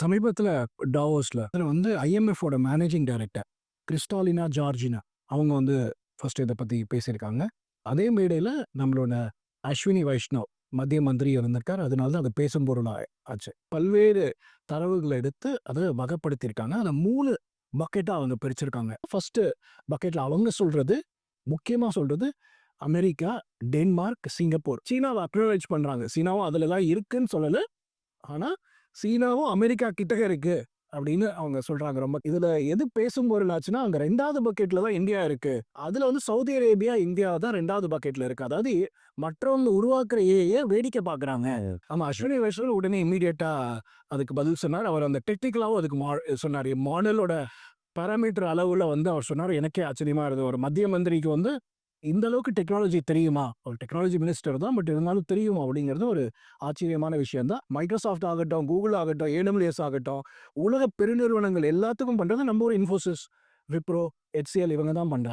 சமீபத்தில் டாவோஸில் அதில் வந்து ஐஎம்எஃபோட மேனேஜிங் டைரக்டர் கிறிஸ்டாலினா ஜார்ஜினா அவங்க வந்து ஃபர்ஸ்ட் இதை பற்றி பேசியிருக்காங்க. அதே மேடையில் நம்மளோட அஸ்வினி வைஷ்ணவ் மத்திய மந்திரி இருந்திருக்கார். அதனால தான் அதை பேசும் பொருளாக ஆச்சு. பல்வேறு தரவுகளை எடுத்து அதை வகைப்படுத்தியிருக்காங்க. அதை மூணு பக்கெட்டாக அவங்க பிரிச்சிருக்காங்க. ஃபர்ஸ்ட்டு பக்கெட்டில் அவங்க சொல்கிறது முக்கியமாக சொல்கிறது அமெரிக்கா டென்மார்க் சிங்கப்பூர். சீனாவை அக்னாலேஜ் பண்ணுறாங்க சீனாவும் அதில் தான் இருக்குன்னு சொல்லலை. ஆனால் சீனாவும் அமெரிக்கா கிட்டக்க இருக்கு அப்படின்னு அவங்க சொல்றாங்க ரொம்ப. இதுல எது பேசும் பொருள் ஆச்சுன்னா அங்க ரெண்டாவது பக்கெட்ல தான் இந்தியா இருக்கு. அதுல வந்து சவுதி அரேபியா இந்தியா தான் ரெண்டாவது பக்கெட்ல இருக்கு. அதாவது மற்றவங்க உருவாக்குற ஏஐ வேடிக்கை பாக்குறாங்க. ஆமா அஸ்வினி வைஷ்ணவ் உடனே இமீடியட்டா அதுக்கு பதில் சொன்னார். அவர் அந்த டெக்னிக்கலாவும் அதுக்கு மா சொன்னார். மாடலோட பாராமீட்டர் அளவுல வந்து அவர் சொன்னார். எனக்கே ஆச்சரியமா இருந்தது. ஒரு மத்திய மந்திரிக்கு வந்து இந்த அளவுக்கு டெக்னாலஜி தெரியுமா? ஒரு டெக்னாலஜி மினிஸ்டர் தான் பட் இருந்தாலும் தெரியும் அப்படிங்கிறது ஒரு ஆச்சரியமான விஷயம் தான். மைக்ரோசாஃப்ட் ஆகட்டும் கூகுள் ஆகட்டும் ஏடபிள்யூஎஸ் ஆகட்டும் உலக பெருநிறுவனங்கள் எல்லாத்துக்கும் பண்ணுறது நம்ம ஒரு இன்ஃபோசிஸ் விப்ரோ ஹெச்சிஎல் இவங்க தான் பண்ணுறாங்க